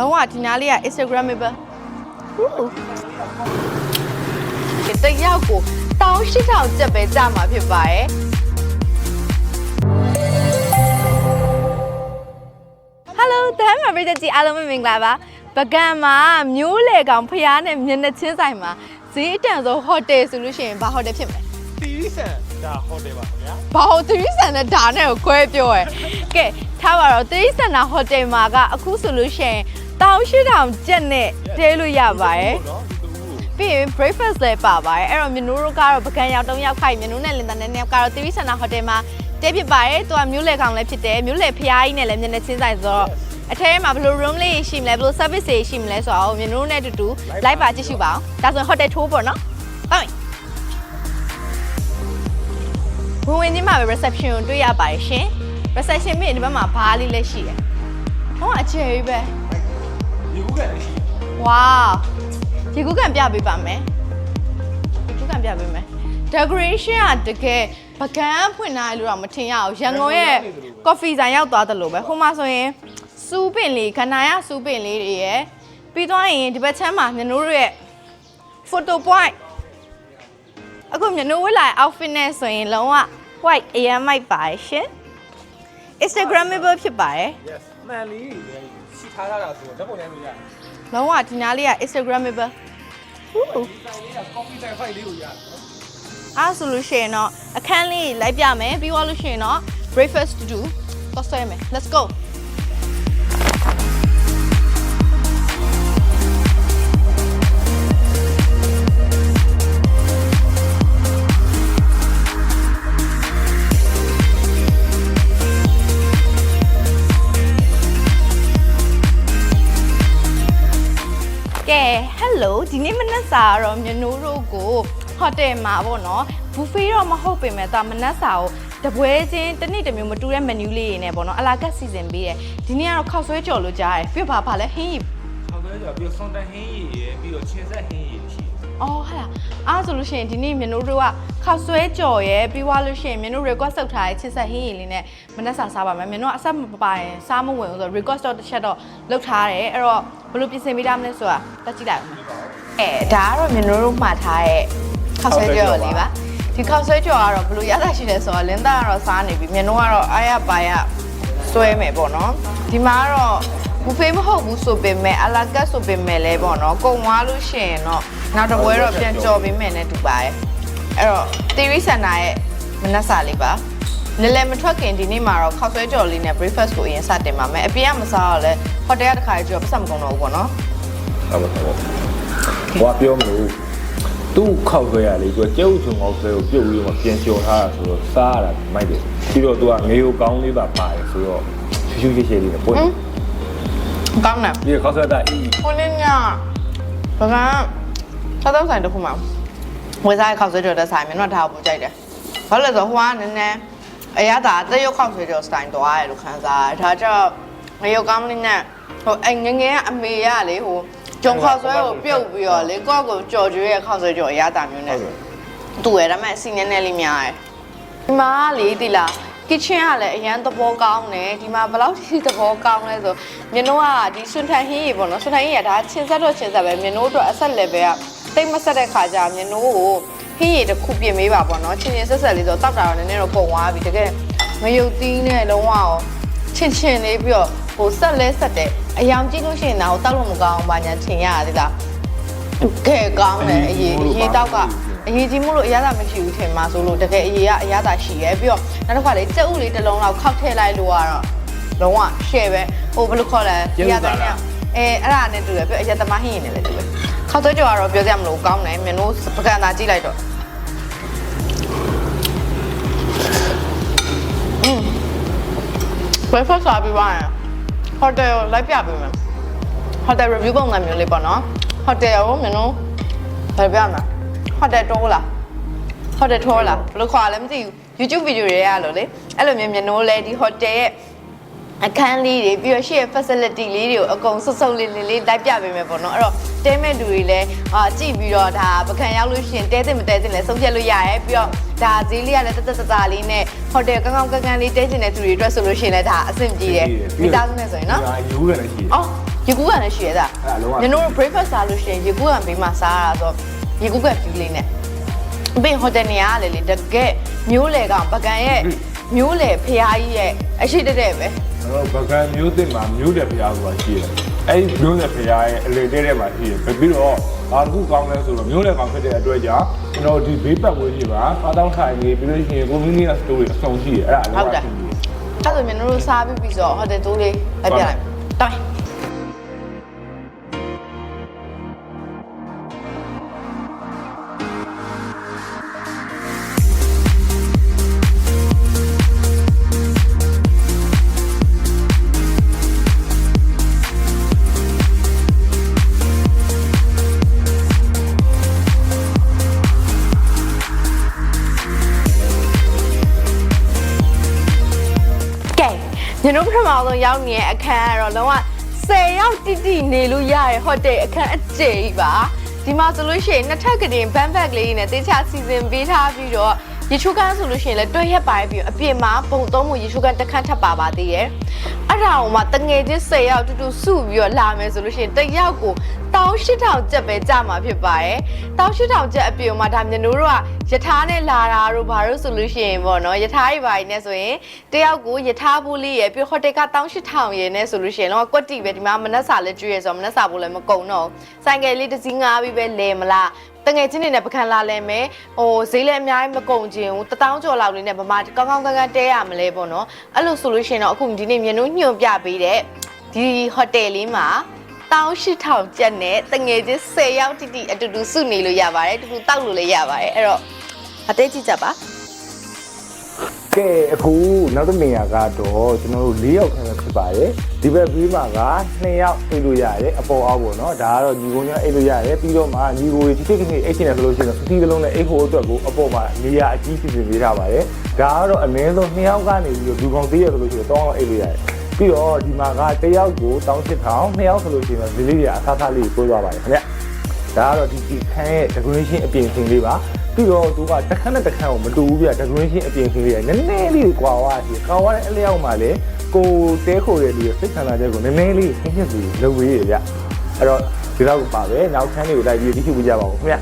လုံးဝဒီနားလေးက Instagrammable ဒီတယောက်ကို18000ကျပ်ပဲကြာမှာဖြစ်ပါတယ် Hello တမ်းမှာပြည်သက်ကြီးအားလုံးပဲမင်္ဂလာပါပကံမှာမျိုးလေကောင်ဖျားနဲ့မျက်နှာချင်းဆိုင်မှာဈေးအတန်ဆုံးဟိုတယ်ဆိုလို့ရှိရင်ဘာဟိုတယ်ဖြစ်မလဲတီးဆန်ဒါဟိုတယ်ပါခင်ဗျာဘာဟိုသီးဆန်နဲ့ဒါနဲ့ကိုခွဲပြောရဲကဲထားပါတော့သီးဆန်နာဟိုတယ်မှာကအခုဆိုလို့ရှိရင် 18000ကျပ်နဲ့တဲလို့ရပါတယ်နော်ဒီတူပြီးရင် breakfast လည်းပါပါတယ်အဲ့တော့မျိုးတို့ကတော့ပကံရောက်တုံးရောက်ခိုက်မျိုးနဲ့လင်တန်နဲ့နှစ်ယောက်ကတော့သီးဆန်နာဟိုတယ်မှာတဲဖြစ်ပါတယ်သူကမျိုးလေကောင်လည်းဖြစ်တယ်မျိုးလေဖျားကြီးနဲ့လည်းမျက်နှာချင်းဆိုင်ဆိုတော့အထဲမှာဘယ်လို room လေးရှိမလဲဘယ်လို service တွေရှိမလဲဆိုတော့မျိုးတို့နဲ့အတူတူလိုက်ပါကြည့်ရှုပါအောင်ဒါဆိုရင် hotel tour ပေါ့နော်ဟုတ်ပြီဝင်ဝင်ချင်းမှာပဲ reception ကိုတွေ့ရပါတယ်ရှင် reception မြင့်ဒီဘက်မှာဘားလေးလည်းရှိတယ်ဟောအခြေကြီးပဲ ဒီခုကလည်းရှိဝါရေကူးကန်ပြပေးပါမယ်ရေကူးကန်ပြပေးမယ် decoration ကတကယ်ပကန်းဖွင့်ထားလို့တော့မထင်ရအောင်ရန်ကုန်ရဲ့ coffee ဆိုင်ရောက်သွားတယ်လို့ပဲဟိုမှာဆိုရင်စူးပင်လေးခနာရစူးပင်လေးတွေရယ်ပြီးသွားရင်ဒီဘက်ချမ်းမှာမြနိုးတို့ရဲ့ photo point အခုမြနိုးဝတ်လာတဲ့ outfit နဲ့ဆိုရင်လုံးဝ white အရင်မိုက်ပါရှင် Instagrammable ဖြစ်ပါတယ် yes မှန်လေးတွေရှိထားတာဆိုတော့ဓာတ်ပုံရိုက်လို့ရတယ်လုံးဝဒီနားလေးက Instagrammable ဟူးဒီဆိုင်လေးက coffee time fight လေးကိုရတယ်နော်အားဆိုလို့ရှိရင်တော့အခန်းလေးလိုက်ပြမယ်ပြီးသွားလို့ရှိရင်တော့ breakfast to do တော့ဆွဲမယ် let's go ဒီနေ့မနက်စာကတော့မြနိုးတို့ကိုဟိုတယ်မှာပေါ့နော်ဘူဖေးတော့မဟုတ်ပေမဲ့ဒါမနက်စာကိုတပွဲချင်းတစ်နေ့တစ်မျိုးမတူတဲ့ menu လေးတွေနဲ့ပေါ့နော်အလာကတ်စီစဉ်ပေးတယ်ဒီနေ့ကတော့ခောက်ဆွဲကြော်လို့ကြားတယ်ပြပါပါလဲဟင်းရီဟုတ်ကဲ့ဆိုပြီးတော့ဆွန်တန်ဟင်းရည်ရယ်ပြီးတော့ချင်းဆက်ဟင်းရည်ရှိတယ်အော်ဟာလားအားဆိုလို့ရှိရင်ဒီနေ့မြနိုးတို့ကခောက်ဆွဲကြော်ရဲ့ပြီးသွားလို့ရှိရင်မြနိုး request ဆုတ်ထားတဲ့ချစ်ဆက်ဟင်းရီလေးနဲ့မနက်စာစားပါမယ်မြနိုးကအဆက်မပါရင်စားမဝင်ဘူးဆိုတော့ request တော့တစ်ချက်တော့လုပ်ထားတယ်အဲ့တော့ဘယ်လိုပြင်ဆင်ပေးရမလဲဆိုတာတက်ကြည့်လိုက်အောင် အဲဒါကတော့မြန်တို့မှာထားတဲ့ခောက်ဆွဲကြော်လေးပါဒီခောက်ဆွဲကြော်ကတော့ဘယ်လိုရတာရှိလဲဆိုတော့လင်းသားကတော့စားနေပြီမြန်တို့ကတော့အားရပါရဆွဲမယ်ပေါ့နော်ဒီမှာကတော့ဘူဖေးမဟုတ်ဘူးဆိုပေမဲ့အလာကတ်ဆိုပေမဲ့လည်းပေါ့နော်ကုံသွားလို့ရှိရင်တော့နောက်တစ်ပွဲတော့ပြန်ကြော်ပေးမယ်နဲ့တူပါတယ်အဲ့တော့တီရီစန်နာရဲ့မနက်စာလေးပါလဲလဲမထွက်ခင်ဒီနေ့မှာတော့ခောက်ဆွဲကြော်လေးနဲ့ breakfast ကိုအရင်စတင်ပါမယ်အပြင်ကမစားတော့လဲဟိုတယ်ကတစ်ခါကြော်ပတ်စံမကုန်တော့ဘူးပေါ့နော်ဟုတ်ပါဘူး။ ဘာပြောမလို့သူ့ခောက်ဆွဲရလေသူကကျဲဥချုံခောက်ဆွဲကိုပြုတ်ပြီးတော့ပြန်ကျော်ထားတာဆိုတော့စားရတာမိုက်တယ်။ပြီးတော့သူကငေကိုကောင်းလေးပါပါတယ်ဆိုတော့ရှူးရှူးရှဲရှဲလေးနဲ့ပွင့်ကောင်းတယ်။ပြီးတော့ခောက်ဆွဲတာအီးကိုလင်းညဘာကစားတော့ဆိုင်တစ်ခုမှာဝယ်စားခောက်ဆွဲကြော်တဲ့ဆိုင်မြင်တော့ဒါကိုပူကြိုက်တယ်ဘာလို့လဲဆိုတော့ဟိုကနည်းနည်းအရသာတရုတ်ခောက်ဆွဲကြော်စတိုင်သွားရတယ်လို့ခံစားရတယ်ဒါကြောင့်ငရုတ်ကောင်းလေးနဲ့ဟိုအငငယ်ကအမေရလေဟို ဂျုံခောက်ဆွဲကိုပြုတ်ပြီးတော့လေကော့ကိုကြော်ကျွေးရဲ့ခောက်ဆွဲကြော်အရသာမျိုးနဲ့တူရဒါပေမဲ့အစီနည်းနည်းလေးများတယ်ဒီမှာလေဒီလား kitchen ကလည်းအရန်သဘောကောင်းတယ်ဒီမှာဘယ်လောက်ထိသဘောကောင်းလဲဆိုမြင်တော့ကဒီစွန်ထန်ဟင်းရေပေါ့နော်စွန်ထန်ဟင်းရဒါချင်းဆက်တော့ချင်းဆက်ပဲမြင်တို့အတွက်အဆက် level ကတိတ်မဆက်တဲ့ခါကျမြင်တို့ကိုဟင်းရေတစ်ခုပြင်ပေးပါပေါ့နော်ချင်းချင်းဆက်ဆက်လေးဆိုတောက်တာတော့နည်းနည်းတော့ပုံသွားပြီတကယ်မယုတ်သီးနဲ့လုံးဝအောင်ချင်းချင်းလေးပြီးတော့ ဟိုဆက်လဲဆက်တယ်အယောင်ကြည့်လို့ရှိရင်တော့တောက်လို့မကောင်းဘာညာထင်ရသေးလားကဲကောင်းတယ်အရေးအရေးတောက်ကအရေးကြီးမှုလို့အရသာမရှိဘူးထင်မှာဆိုလို့တကယ်အရေးကအရသာရှိရဲပြီးတော့နောက်တစ်ခါလေကြက်ဥလေးတစ်လုံးလောက်ခောက်ထည့်လိုက်လို့ကတော့လုံးဝ share ပဲဟိုဘယ်လိုခေါ်လဲအဲအဲ့ဒါနဲ့တူတယ်ပြီးတော့အရသမားဟင်းရင်လည်းတူတယ်ခောက်သွဲကြော်ကတော့ပြောစရာမလိုကောင်းတယ်မင်းတို့ပကံသာကြည့်လိုက်တော့อืม breakfast စားပြီးပါ ရင် hotel လိုက်ပြပေးမယ် hotel review ပုံစံမျိုးလေးပေါ့နော် hotel ကိုမင်းတို့ဘယ်ပြမှာ hotel tour လား hotel tour လားဘယ်လိုခေါ်လဲမသိဘူး YouTube video တွေရလို့လေအဲ့လိုမျိုးမြန်နိုးလဲဒီ hotel ရဲ့ အခန်းလေးတွေပြီးတော့ရှေ့ facility လေးတွေကိုအကုန်စုပ်စုပ်လေးလေးလေးလိုက်ပြပေးမယ်ပေါ့နော်အဲ့တော့တဲမဲ့လူတွေလည်းအာကြည့်ပြီးတော့ဒါပကံရောက်လို့ရှိရင်တဲတင်မတဲတင်လည်းဆုံးဖြတ်လို့ရတယ်ပြီးတော့ဒါဈေးလေးကလည်းတက်တက်တတာလေးနဲ့ဟိုတယ်ကောင်းကောင်းကန်းကန်းလေးတဲကျင်တဲ့သူတွေအတွက်ဆိုလို့ရှိရင်လည်းဒါအဆင်ပြေတယ်မိသားစုနဲ့ဆိုရင်နော်ဒါယူရတယ်ရှိတယ်အော်ရေကူးကလည်းရှိရတာအဲ့ဒါလုံးဝညတို့ breakfast စားလို့ရှိရင်ရေကူးကဘေးမှာစားရတာဆိုရေကူးကဖြူလေးနဲ့ဘင်းဟိုတယ်နေရလေလေတကယ်မျိုးလေကောင်ပကံရဲ့ မျိုးလေဖျားကြီးရဲ့အရှိတက်တဲ့ပဲတော့ဗကန်မျိုးတင်မှာမျိုးတယ်ဖရားဆိုတာရှိတယ်အဲ့ဒီမျိုးတယ်ဖရားရဲ့အလေတဲ့တဲ့မှာရှိတယ်ပြီးတော့ဘာတစ်ခုကောင်းလဲဆိုတော့မျိုးတယ်ကောင်းဖြစ်တဲ့အတွက်ကြောင့်ကျွန်တော်ဒီဘေးပတ်ဝန်းကျင်မှာစားတောင်းထိုင်နေပြီးလို့ရှိရင် community story အဆုံးရှိတယ်အဲ့ဒါအလုံးဝရှိတယ်အဲ့ဆိုညတို့စားပြီးပြီးဆိုဟိုတယ်တိုးလေးလိုက်ပြလိုက်တိုင်း ညတို့ပထမဆုံးရောက်နေတဲ့အခန်းကတော့လုံးဝ10ရောက်တိတိနေလို့ရရဲ့ဟိုတယ်အခန်းအကျယ်ကြီးပါဒီမှာဆိုလို့ရှိရင်နှစ်ထပ်ကတင်ဘန်ဘက်ကလေးနဲ့တေချာစီစဉ်ပေးထားပြီးတော့ ရေချိုးကန်းဆိုလို့ရှိရင်လည်းတွဲရက်ပိုင်းပြီးတော့အပြင်မှာပုံသုံးမှုရေချိုးကန်းတစ်ခန်းထပ်ပါပါသေးရဲ့အဲ့ဒါကိုမှတငယ်ချင်း10ရောက်တူတူစုပြီးတော့လာမယ်ဆိုလို့ရှိရင်တစ်ယောက်ကို18000ကျပ်ပဲကြမှာဖြစ်ပါတယ်18000ကျပ်အပြင်မှာဒါမြန်တို့တို့ကယထာနဲ့လာတာတို့ဘာလို့ဆိုလို့ရှိရင်ပေါ့နော်ယထာတွေဘာတွေနဲ့ဆိုရင်တယောက်ကိုယထာဘူးလေးရယ်ပြီးဟိုတယ်က18000ရယ်နဲ့ဆိုလို့ရှိရင်တော့ကွက်တီပဲဒီမှာမနက်စာလည်းကျွေးရယ်ဆိုတော့မနက်စာဘူးလည်းမကုန်တော့ဘူးဆိုင်ကယ်လေးတစ်စီးငားပြီးပဲလဲမလားတငယ်ချင်းတွေနဲ့ပကံလာလဲမယ်ဟိုဈေးလည်းအများကြီးမကုန်ခြင်းဘူးတထောင်ကျော်လောက်လေးနဲ့ဗမာကောင်းကောင်းကန်းကန်းတဲရမလဲပေါ့နော်အဲ့လိုဆိုလို့ရှိရင်တော့အခုဒီနေ့မြန်တို့ညွှန်ပြပေးတဲ့ဒီဟိုတယ်လေးမှာ18000ကျပ်နဲ့တငယ်ချင်း10ယောက်တိတိအတူတူစုနေလို့ရပါတယ်အတူတူတောက်လို့လည်းရပါတယ်အဲ့တော့အသေးကြည့်ကြပါ ကဲအခုနောက်တစ်နေရာကတော့ကျွန်တော်တို့၄ယောက်ခန့်ပဲဖြစ်ပါတယ်ဒီဘက်ဘေးမှာက2ယောက်အိတ်လို့ရတယ်အပေါ်အောက်ပေါ့နော်ဒါကတော့ညီကိုညာအိတ်လို့ရတယ်ပြီးတော့မှညီကိုကြီးတိတိကနေအိတ်ချင်တယ်ဆိုလို့ရှိရင်စတီးကလုံးနဲ့အိတ်ဖို့အတွက်ကိုအပေါ်မှာနေရာအကြီးစီစဉ်ပေးထားပါတယ်ဒါကတော့အနည်းဆုံး2ယောက်ကနေပြီးတော့လူကောင်သေးရဆိုလို့ရှိရင်3ယောက်အိတ်လို့ရတယ်ပြီးတော့ဒီမှာက1ယောက်ကို18000 2ယောက်ဆိုလို့ရှိရင်ဒီလေးတွေအစားသားလေးကိုပြောသွားပါတယ်ခင်ဗျဒါကတော့ဒီဒီခန်းရဲ့ decoration အပြင်ဆင်လေးပါ ပြီးတော့သူကတစ်ခန်းနဲ့တစ်ခန်းကိုမတူဘူးပြ decoration အပြင်ဆင်လေးရနည်းနည်းလေးကွာသွားရှိကွာသွားတဲ့အလျောက်မှာလေကိုတဲခိုတဲ့လူရဲ့စိတ်ဆန္ဒချက်ကိုနည်းနည်းလေးခင်းချက်စီလုပ်ပေးရဗျအဲ့တော့ဒီတော့ပါပဲနောက်ခန်းလေးကိုလိုက်ပြီးတိကျပြကြပါဦးခင်ဗျ